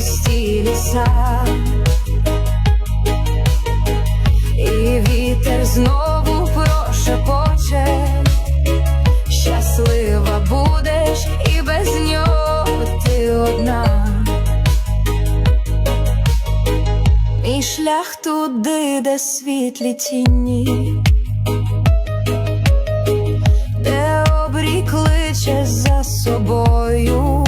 густі ліса. І вітер знову прошепоче Щаслива будеш і без нього ти одна. Мій шлях туди, де світлі тіні, де обрій за собою,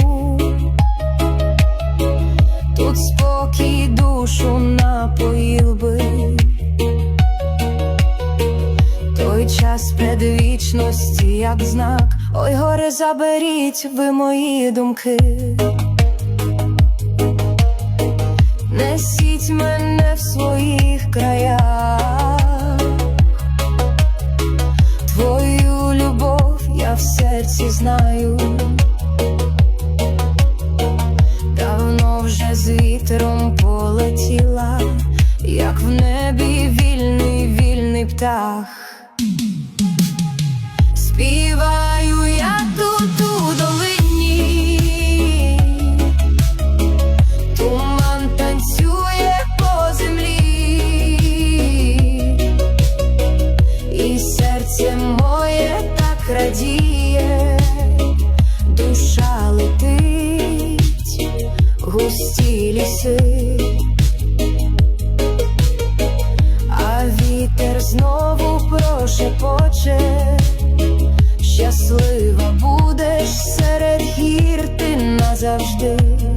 спокій душу напоїв би. Той час предвічності, як знак, ой, горе, заберіть ви мої думки. Несіть мене в своїх краях, твою любов я в серці знаю. Птах. Співаю я тут у долині, туман танцює по землі, і серце моє так радіє, душа летить, густі ліси. Щаслива